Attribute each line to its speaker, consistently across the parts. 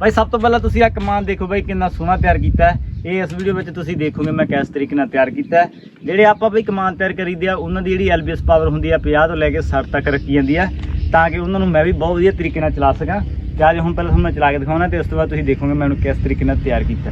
Speaker 1: ਭਾਈ, ਸਭ ਤੋਂ ਪਹਿਲਾਂ ਤੁਸੀਂ ਆ ਕਮਾਨ ਦੇਖੋ ਭਾਈ, ਕਿੰਨਾ ਸੋਹਣਾ ਤਿਆਰ ਕੀਤਾ ਇਹ ਇਸ ਵੀਡੀਓ ਵਿੱਚ ਤੁਸੀਂ ਦੇਖੋਗੇ ਮੈਂ ਕਿਸ ਤਰੀਕੇ ਨਾਲ ਤਿਆਰ ਕੀਤਾ ਜਿਹੜੇ ਆਪਾਂ ਭਾਈ ਕਮਾਨ ਤਿਆਰ ਕਰੀਦੇ ਆ, ਉਹਨਾਂ ਦੀ ਜਿਹੜੀ ਐਲਬੀਐਸ ਪਾਵਰ ਹੁੰਦੀ ਆ 50 ਤੋਂ ਲੈ ਕੇ 60 ਤੱਕ ਰੱਖੀ ਜਾਂਦੀ ਆ, ਤਾਂ ਕਿ ਉਹਨਾਂ ਨੂੰ ਮੈਂ ਵੀ ਬਹੁਤ ਵਧੀਆ ਤਰੀਕੇ ਨਾਲ ਚਲਾ ਸਕਾਂ। ਤੇ ਅੱਜ ਹੁਣ ਪਹਿਲਾਂ ਤੁਹਾਨੂੰ ਮੈਂ ਚਲਾ ਕੇ ਦਿਖਾਉਣਾ, ਤੇ ਉਸ ਤੋਂ ਬਾਅਦ ਤੁਸੀਂ ਦੇਖੋਗੇ ਮੈਂ ਉਹਨੂੰ ਕਿਸ ਤਰੀਕੇ ਨਾਲ ਤਿਆਰ ਕੀਤਾ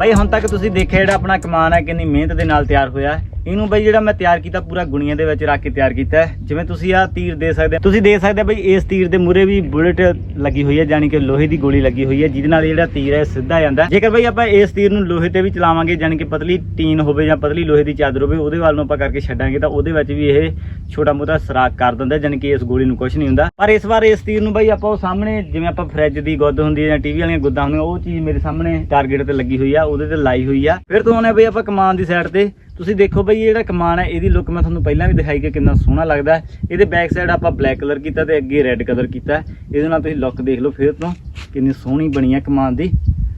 Speaker 1: ਹੈ। ਬਾਈ ਹੁਣ ਤੱਕ ਤੁਸੀਂ ਦੇਖਿਆ ਜਿਹੜਾ ਆਪਣਾ ਕਮਾਨ ਹੈ, ਕਿੰਨੀ ਮਿਹਨਤ ਦੇ ਨਾਲ ਤਿਆਰ ਹੋਇਆ ਹੈ ਇਹਨੂੰ ਬਈ ਜਿਹੜਾ ਮੈਂ ਤਿਆਰ ਕੀਤਾ ਪੂਰਾ ਗੁਣੀਆਂ ਦੇ ਵਿੱਚ ਰੱਖ ਕੇ ਤਿਆਰ ਕੀਤਾ ਜਿਵੇਂ ਤੁਸੀਂ ਆਹ ਤੀਰ ਦੇ ਸਕਦੇ ਹੋ। ਤੁਸੀਂ ਦੇਖ ਸਕਦੇ ਹੋ ਬਾਈ ਇਸ ਤੀਰ ਦੇ ਮੂਰੇ ਵੀ ਬੁਲਟ ਲੱਗੀ ਹੋਈ ਹੈ ਯਾਨੀ ਕਿ ਲੋਹੇ ਦੀ ਗੋਲੀ ਲੱਗੀ ਹੋਈ ਹੈ, ਜਿਹਦੇ ਨਾਲ ਜਿਹੜਾ ਤੀਰ ਹੈ ਸਿੱਧਾ ਜਾਂਦਾ ਜੇਕਰ ਬਾਈ ਆਪਾਂ ਇਸ ਤੀਰ ਨੂੰ ਲੋਹੇ ਤੇ ਵੀ ਚਲਾਵਾਂਗੇ ਯਾਨੀ ਕਿ ਪਤਲੀ ਟੀਨ ਹੋਵੇ ਜਾਂ ਪਤਲੀ ਲੋਹੇ ਦੀ ਚਾਦਰ ਹੋਵੇ, ਉਹਦੇ ਵੱਲ ਨੂੰ ਆਪਾਂ ਕਰਕੇ ਛੱਡਾਂਗੇ, ਤਾਂ ਉਹਦੇ ਵਿੱਚ ਵੀ ਇਹ ਛੋਟਾ ਮੋਟਾ ਸਰਾਗ ਕਰ ਦਿੰਦਾ ਯਾਨੀ ਕਿ ਇਸ ਗੋਲੀ ਨੂੰ ਕੁਝ ਨਹੀਂ ਹੁੰਦਾ। ਪਰ ਇਸ ਵਾਰ ਇਸ ਤੀਰ ਨੂੰ ਬਈ ਆਪਾਂ ਉਹ ਸਾਹਮਣੇ, ਜਿਵੇਂ ਆਪਾਂ ਫ੍ਰਿਜ ਦੀ ਗੁੱਦ ਹੁੰਦੀ ਹੈ ਜਾਂ ਟੀਵੀ ਵਾਲੀਆਂ ਗੁੱਦਾਂ ਹੁੰਦੀਆਂ, ਉਹ ਚੀਜ਼ ਮੇਰੇ ਸਾਹਮਣੇ ਟਾਰਗੇਟ ਤੇ ਲੱਗੀ ਹੋਈ ਆ, ਉਹਦੇ ਤੇ ਲਾਈ ਹੋਈ ਆ। ਫਿਰ ਤੋਂ ਉਹਨੇ ਬਈ ਆਪਾਂ ਕਮਾਨ ਦੀ ਸਾਈਡ ਤੇ। ਤੁਸੀਂ ਦੇਖੋ ਬਈ, ਇਹ ਜਿਹੜਾ ਕਮਾਨ ਹੈ, ਇਹਦੀ ਲੁੱਕ ਮੈਂ ਤੁਹਾਨੂੰ ਪਹਿਲਾਂ ਵੀ ਦਿਖਾਈ ਕਿ ਕਿੰਨਾ ਸੋਹਣਾ ਲੱਗਦਾ ਹੈ। ਇਹਦੇ ਬੈਕ ਸਾਈਡ ਆਪਾਂ ਬਲੈਕ ਕਲਰ ਕੀਤਾ ਤੇ ਅੱਗੇ ਰੈੱਡ ਕਲਰ ਕੀਤਾ ਇਹਦੇ ਨਾਲ ਤੁਸੀਂ ਲੁੱਕ ਦੇਖ ਲਓ ਫਿਰ ਤੋਂ, ਕਿੰਨੀ ਸੋਹਣੀ ਬਣੀ ਹੈ ਕਮਾਨ ਦੀ।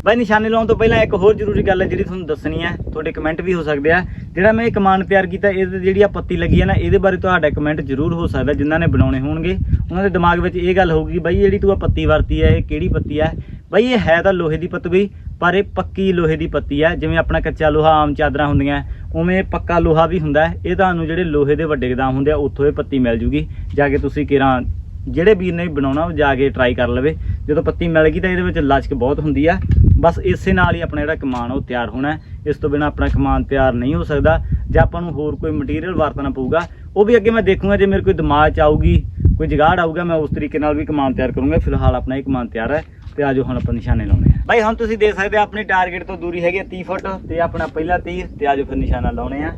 Speaker 1: ਬਾਈ, ਨਿਸ਼ਾਨੇ ਲਾਉਣ ਤੋਂ ਪਹਿਲਾਂ ਇੱਕ ਹੋਰ ਜ਼ਰੂਰੀ ਗੱਲ ਹੈ ਜਿਹੜੀ ਤੁਹਾਨੂੰ ਦੱਸਣੀ ਹੈ, ਤੁਹਾਡੇ ਕਮੈਂਟ ਵੀ ਹੋ ਸਕਦੇ ਆ। ਜਿਹੜਾ ਮੈਂ ਇਹ ਕਮਾਨ ਤਿਆਰ ਕੀਤਾ, ਇਹਦੇ ਜਿਹੜੀ ਆ ਪੱਤੀ ਲੱਗੀ ਹੈ ਨਾ, ਇਹਦੇ ਬਾਰੇ ਤੁਹਾਡਾ ਕਮੈਂਟ ਜ਼ਰੂਰ ਹੋ ਸਕਦਾ, ਜਿਨ੍ਹਾਂ ਨੇ ਬਣਾਉਣੇ ਹੋਣਗੇ। ਉਹਨਾਂ ਦੇ ਦਿਮਾਗ ਵਿੱਚ ਇਹ ਗੱਲ ਹੋਊਗੀ, ਬਾਈ, ਜਿਹੜੀ ਤੂੰ ਆ ਪੱਤੀ ਵਰਤੀ ਹੈ, ਇਹ ਕਿਹੜੀ ਪੱਤੀ ਹੈ? ਬਾਈ ਇਹ ਹੈ ਤਾਂ ਲੋਹੇ ਦੀ ਪੱਤੀ ਪਰ ਇਹ ਪੱਕੀ ਲੋਹੇ ਦੀ ਪੱਤੀ ਹੈ ਜਿਵੇਂ ਆਪਣਾ ਕੱਚਾ ਲੋਹਾ ਆਮ ਚਾਦਰਾਂ ਹੁੰਦੀਆਂ, ਉਵੇਂ ਪੱਕਾ ਲੋਹਾ ਵੀ ਹੁੰਦਾ ਇਹ ਤੁਹਾਨੂੰ ਜਿਹੜੇ ਲੋਹੇ ਦੇ ਵੱਡੇ ਗਦਾਮ ਹੁੰਦੇ ਆ, ਉੱਥੋਂ ਇਹ ਪੱਤੀ ਮਿਲ ਜੂਗੀ। ਜਾ ਕੇ ਤੁਸੀਂ ਕਿਰਾਂ ਜਿਹੜੇ ਵੀਰ ਨੇ ਬਣਾਉਣਾ, ਉਹ ਜਾ ਕੇ ਟਰਾਈ ਕਰ ਲਵੇ। ਜਦੋਂ ਪੱਤੀ ਮਿਲ ਗਈ ਤਾਂ ਇਹਦੇ ਵਿੱਚ ਲਚਕ ਬਹੁਤ ਹੁੰਦੀ ਆ। ਬਸ ਇਸੇ ਨਾਲ ਹੀ ਆਪਣਾ ਜਿਹੜਾ ਕਮਾਨ ਉਹ ਤਿਆਰ ਹੋਣਾ ਇਸ ਤੋਂ ਬਿਨਾ ਆਪਣਾ ਕਮਾਨ ਤਿਆਰ ਨਹੀਂ ਹੋ ਸਕਦਾ। ਜਾਂ ਆਪਾਂ ਨੂੰ ਹੋਰ ਕੋਈ ਮਟੀਰੀਅਲ ਵਰਤਣਾ ਪਊਗਾ, ਉਹ ਵੀ ਅੱਗੇ ਮੈਂ ਦੇਖੂੰਗਾ, ਜੇ ਮੇਰੇ ਕੋਈ ਦਿਮਾਗ 'ਚ ਆਊਗੀ। ਕੋਈ ਜਗਾੜ ਆਊਗਾ, ਮੈਂ ਉਸ ਤਰੀਕੇ ਨਾਲ ਵੀ ਕਮਾਨ ਤਿਆਰ ਕਰੂੰਗਾ। ਫਿਲਹਾਲ ਆਪਣਾ ਇਹ ਕਮਾਨ ਤਿਆਰ ਹੈ ਤੇ ਆਜੋ ਹੁਣ ਆਪਾਂ ਨਿਸ਼ਾਨੇ ਲਾਉਣੇ ਆ। ਬਾਈ, ਹੁਣ ਤੁਸੀਂ ਦੇਖ ਸਕਦੇ ਹੋ ਆਪਣੀ ਟਾਰਗੇਟ ਤੋਂ ਦੂਰੀ ਹੈਗੀ ਹੈ 30 ਫੁੱਟ ਤੇ ਆਪਣਾ ਪਹਿਲਾ ਤੀਰ ਤੇ ਆਜੋ ਫਿਰ ਨਿਸ਼ਾਨਾ ਲਾਉਣੇ ਆ।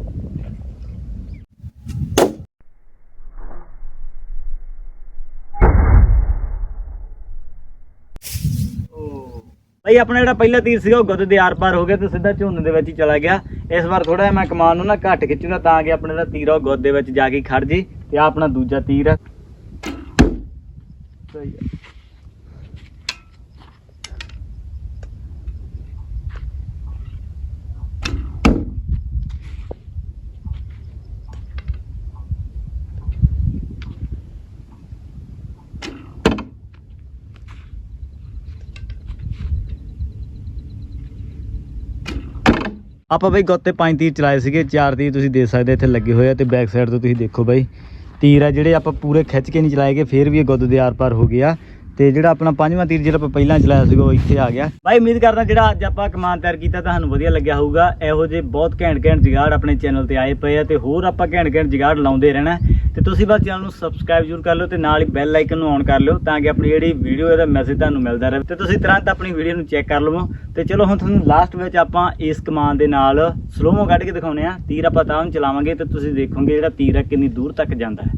Speaker 1: ਭਾਈ ਆਪਣਾ ਜਿਹੜਾ ਪਹਿਲਾ ਤੀਰ ਸੀਗਾ ਉਹ ਗੁੱਦ ਦੇ ਆਰ ਪਾਰ ਹੋ ਗਿਆ ਤੇ ਸਿੱਧਾ ਝੁੰਨ ਦੇ ਵਿੱਚ ਹੀ ਚਲਾ ਗਿਆ। ਇਸ ਵਾਰ ਥੋੜਾ ਜਿਹਾ ਮੈਂ ਕਮਾਨ ਨੂੰ ਨਾ ਘੱਟ ਖਿੱਚੂਗਾ ਤਾਂ ਕਿ ਆਪਣਾ ਜਿਹੜਾ ਤੀਰ ਆ ਉਹ ਗੁੱਦ ਦੇ ਵਿੱਚ ਜਾ ਕੇ ਖੜ ਜੇ ਤੇ ਆ ਆਪਣਾ ਦੂਜਾ ਤੀਰ ਆ। ਸਹੀ ਆ। ਆਪਾਂ ਬਈ ਗੁੱਤ ਤੇ ਪੰਜ ਤੀਰ ਚਲਾਏ ਸੀਗੇ, ਚਾਰ ਤੀਰ ਤੁਸੀਂ ਦੇਖ ਸਕਦੇ ਇੱਥੇ ਲੱਗੇ ਹੋਏ ਆ ਤੇ ਬੈਕ ਸਾਈਡ ਤੋਂ ਤੁਸੀਂ ਦੇਖੋ ਬਈ। ਤੀਰ ਆ ਜਿਹੜੇ ਆਪਾਂ ਪੂਰੇ ਖਿੱਚ ਕੇ ਨਹੀਂ ਚਲਾਏਗੇ ਫੇਰ ਵੀ ਇਹ ਗੁੱਦ ਦੇ ਆਰ ਪਾਰ ਹੋ ਗਿਆ ਤੇ ਜਿਹੜਾ ਆਪਣਾ ਪੰਜਵਾਂ ਤੀਰ ਜਿਹੜਾ ਆਪਾਂ ਪਹਿਲਾਂ ਚਲਾਇਆ ਸੀਗਾ ਉਹ ਇੱਥੇ ਆ ਗਿਆ। ਬਾਈ, ਉਮੀਦ ਕਰਦਾ ਜਿਹੜਾ ਅੱਜ ਆਪਾਂ ਕਮਾਨ ਤਿਆਰ ਕੀਤਾ ਤੁਹਾਨੂੰ ਵਧੀਆ ਲੱਗਿਆ ਹੋਊਗਾ। ਇਹੋ ਜਿਹੇ ਬਹੁਤ ਘੈਂਟ ਘੈਂਟ ਜਿਗਾੜ ਆਪਣੇ ਚੈਨਲ ਤੇ ਆਏ ਪਏ ਆ ਤੇ ਹੋਰ ਆਪਾਂ ਘੈਂਟ ਘੈਂਟ ਜਿਗਾੜ ਲਾਉਂਦੇ ਰਹਿਣਾ ਤੇ ਤੁਸੀਂ ਬਸ ਚੈਨਲ ਨੂੰ ਸਬਸਕ੍ਰਾਈਬ ਜ਼ਰੂਰ ਕਰ ਲਿਓ ਤੇ ਨਾਲ ਹੀ ਬੈਲ ਆਈਕਨ ਨੂੰ ਔਨ ਕਰ ਲਿਓ ਤਾਂ ਕਿ ਆਪਣੀ ਜਿਹੜੀ ਵੀਡੀਓ ਇਹਦਾ ਮੈਸੇਜ ਤੁਹਾਨੂੰ ਮਿਲਦਾ ਰਹੇ। ਤੇ ਤੁਸੀਂ ਤੁਰੰਤ ਆਪਣੀ ਵੀਡੀਓ ਨੂੰ ਚੈੱਕ ਕਰ ਲਵੋ। ਤੇ ਚਲੋ ਹੁਣ ਤੁਹਾਨੂੰ ਲਾਸਟ ਵਿੱਚ ਆਪਾਂ ਇਸ ਕਮਾਨ ਦੇ ਨਾਲ ਸਲੋਮੋ ਕੱਢ ਕੇ ਦਿਖਾਉਨੇ ਆ ਤੀਰ ਆਪਾਂ ਤਾਂ ਨੂੰ ਚਲਾਵਾਂਗੇ ਤੇ ਤੁਸੀਂ ਦੇਖੋਗੇ ਜਿਹੜਾ ਤੀਰ ਆ ਕਿੰਨੀ ਦੂਰ ਤੱਕ ਜਾਂਦਾ ਹੈ।